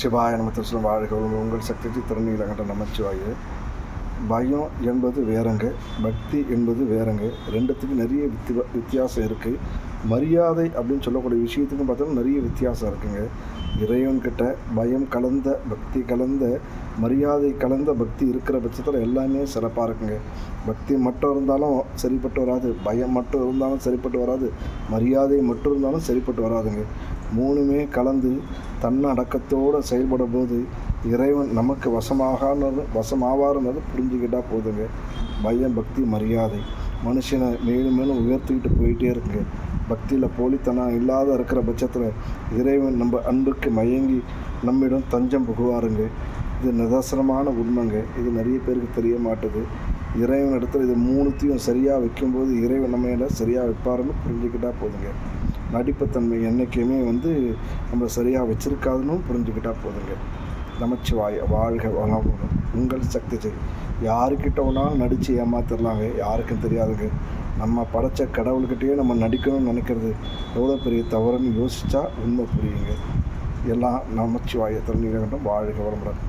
நமச்சிவாய நம்ம திருச்சலம் வாழ்க வளமுடன். உங்கள் சக்தி திறனீலகண்ட நமச்சிவாய. பயம் என்பது வேறங்க பக்தி என்பது வேறங்க. ரெண்டுத்துக்கும் நிறைய வித்தியாசம் இருக்குது மரியாதை அப்படின்னு சொல்லக்கூடிய விஷயத்துக்கும் பார்த்தோம்னா நிறைய வித்தியாசம் இருக்குங்க. இறைவன்கிட்ட பயம் கலந்த பக்தி கலந்த மரியாதை கலந்த பக்தி இருக்கிற பட்சத்தில் எல்லாமே சிறப்பாக இருக்குங்க. பக்தி மட்டும் இருந்தாலும் சரிப்பட்டு வராது. பயம் மட்டும் இருந்தாலும் சரிப்பட்டு வராது. மரியாதை மட்டும் இருந்தாலும் சரிப்பட்டு வராதுங்க. மூணுமே கலந்து தன்னடக்கத்தோடு செயல்படும் போது இறைவன் நமக்கு வசமாகானது வசமாவாருன்னது புரிஞ்சுக்கிட்டால் போதுங்க. பயம் பக்தி மரியாதை. மனுஷனை மேலும் மேலும் உயர்த்திக்கிட்டு போயிட்டே இருக்குங்க பக்தியில் போலித்தனம் இல்லாத இருக்கிற பட்சத்தில் இறைவன் நம்ம அன்புக்கு மயங்கி நம்மிடம் தஞ்சம் புகுவாருங்க. இது நிதர்சனமான உண்மைங்க. இது நிறைய பேருக்கு தெரிய மாட்டுது. இறைவன் இடத்துல இது மூணுத்தையும் சரியாக வைக்கும்போது இறைவன் நம்ம மேலே சரியாக வைப்பாருன்னு புரிஞ்சுக்கிட்டா போதுங்க. நடிப்புத்தன்மை என்றைக்குமே வந்து நம்ம சரியாக வச்சுருக்காதுன்னு புரிஞ்சுக்கிட்டா போதுங்க. நமச்சிவாய வாழ்க வளமுடன். உங்கள் சக்தி ஜெய். யாருக்கிட்ட வேணாலும் நடித்து ஏமாத்திடலாங்க யாருக்கும் தெரியாதுங்க. நம்ம படைச்ச கடவுள்கிட்டயே நம்ம நடிக்கணும்னு நினைக்கிறது எவ்வளோ பெரிய தவறுன்னு யோசித்தா உண்மை புரியுங்க. எல்லாம் நமச்சிவாய திறனீலகண்டம் வாழ்க வளமுடன்.